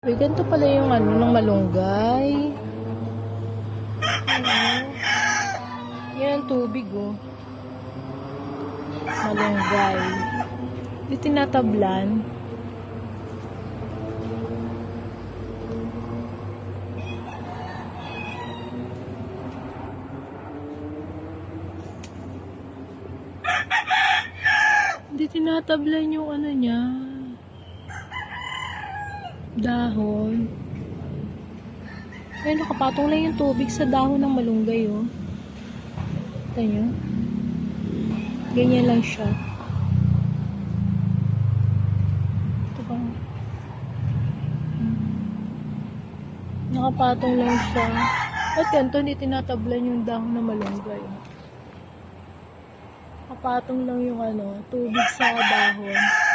Uy, ganito pala yung ano ng malunggay. Ano? Yan tubig, oh. Malunggay. Di tinatablan. Hindi tinatablan yung ano niya. Dahon. Ay, nakapatong lang yung tubig sa dahon ng malunggay, oh. Kita nyo? Ganyan lang siya. Ito ba? Hmm. Nakapatong lang siya. At ganito, hindi tinatablan yung dahon ng malunggay. Nakapatong lang yung ano, tubig sa dahon.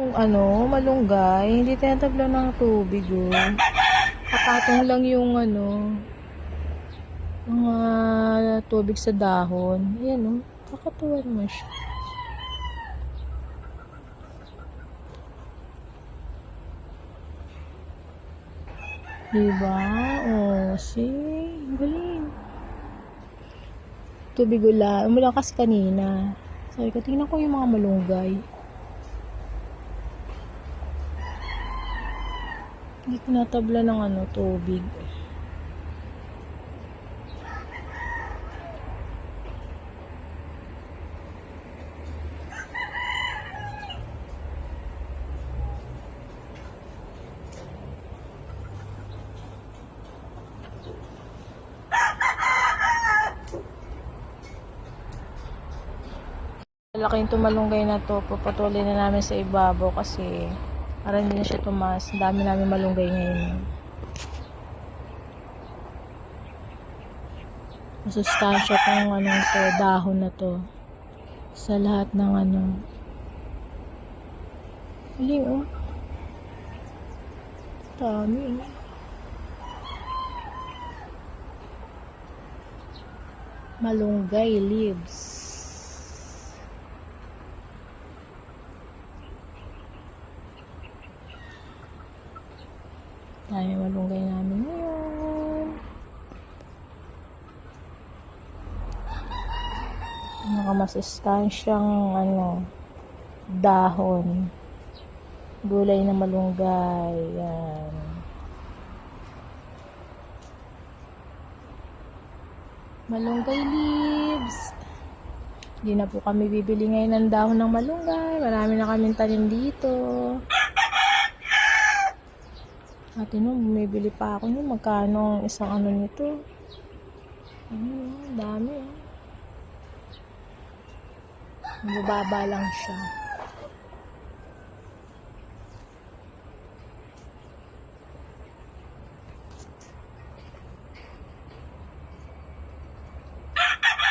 Yung ano, malunggay, hindi tinatabla ng tubig, oh. Kapatong lang yung ano, mga tubig sa dahon. Ayan, oh. Kakatuwa naman siya. Diba? Oh, see? Galing. Tubig ula. Malakas kanina. Sabi ko, tingnan ko yung mga malunggay. Hindi tinatabla ng ano, tubig. Malaki yung tumalunggay na to. Papatuloy na namin sa ibabaw kasi para hindi na siya tumaas. Ang dami namin malunggay ngayon. Masustansya tong ano to, dahon na to. Sa lahat ng ano. Hali oh. Dami. Malunggay leaves. Dami malunggay namin ngayon. Nakamasustansyang ano, dahon. Gulay na malunggay. Yan. Malunggay leaves. Hindi na po kami bibili ngayon ng dahon ng malunggay. Marami na kaming tanim dito. Ate no, bumibili pa ako no. Magkano ang isang ano nito? Ano, dami ah. Mababa lang siya.